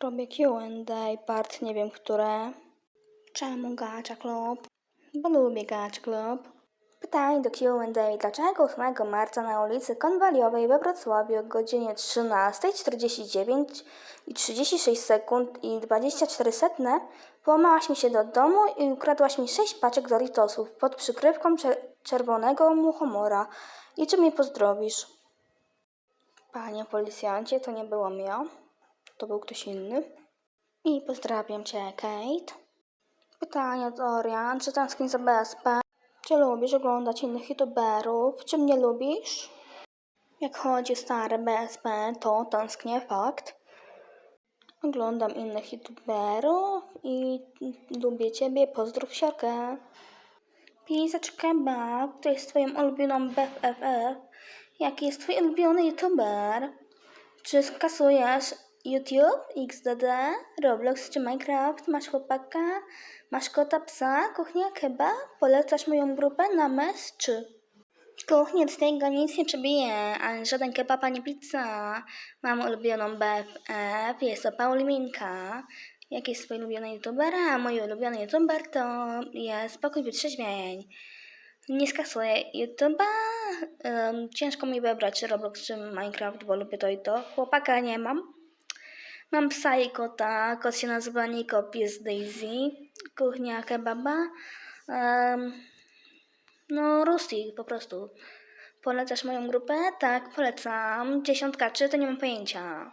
Robię Q&A, part nie wiem które. Czemu Gacha Club? Bo lubię Gacha Club. Pytanie do Q&A. Dlaczego 8 marca na ulicy Konwaliowej we Wrocławiu o godzinie 13.49 i 36 sekund i 24 setne włamałaś mi się do domu i ukradłaś mi 6 paczek Doritosów pod przykrywką czer- czerwonego muchomora. I czy mnie pozdrowisz? Panie policjancie, to nie byłam ja. To był ktoś inny. I pozdrawiam cię, Kate. Pytanie do Orian. Czy tęsknisz za BSP? Czy lubisz oglądać innych youtuberów? Czy mnie lubisz? Jak chodzi o stare BSP, to tęsknię, fakt. Oglądam innych youtuberów i lubię ciebie, pozdrów siarkę. Pisacz Kebab, to jest twoją ulubioną BFF. Jaki jest twój ulubiony youtuber? Czy skasujesz YouTube, XDD, Roblox czy Minecraft? Masz chłopaka? Masz kota, psa? Kuchnia chyba? Polecasz moją grupę na mes czy? Kuchnia z tego nic nie przebije, ale żaden kebab ani pizza. Mam ulubioną BFF, jest to Pauliminka. Jaki jest twój ulubiony youtuber? A mój ulubiony youtuber to jest Pokój Wytrzeźwień. Nie skasuję YouTube'a. Ym, ciężko mi wybrać Roblox czy Minecraft, bo lubię to i to. Chłopaka nie mam. Mam psa i kota. Kot się nazywa Niko, pies Daisy. Kuchnia kebaba. Ym, no, Rusty po prostu. Polecasz moją grupę? Tak, polecam. Dziesiątka czy to nie mam pojęcia.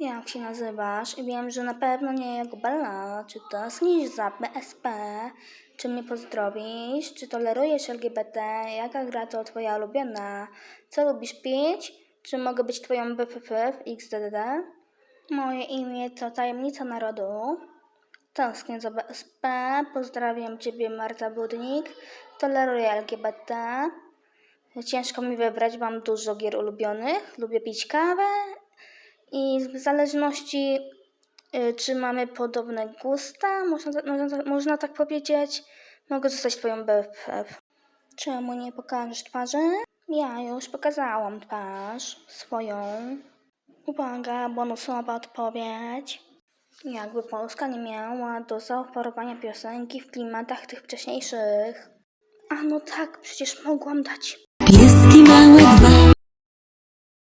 Jak się nazywasz? I wiem, że na pewno nie jako Bella. Czy to znisz za BSP? Czy mnie pozdrowisz? Czy tolerujesz LGBT? Jaka gra to twoja ulubiona? Co lubisz pić? Czy mogę być twoją BFF XDD? Moje imię to Tajemnica Narodu. Tęsknię za BSP. Pozdrawiam Ciebie Marta Budnik. Toleruję LGBT. Ciężko mi wybrać, mam dużo gier ulubionych. Lubię pić kawę i w zależności y, czy mamy podobne gusta, można, można, można tak powiedzieć, mogę zostać Twoją BFF. Czemu nie pokażesz twarzy? Ja już pokazałam twarz swoją. Uwaga, bonusowa odpowiedź. Jakby Polska nie miała do zaoferowania piosenki w klimatach tych wcześniejszych. A no tak, przecież mogłam dać. Pieski mały.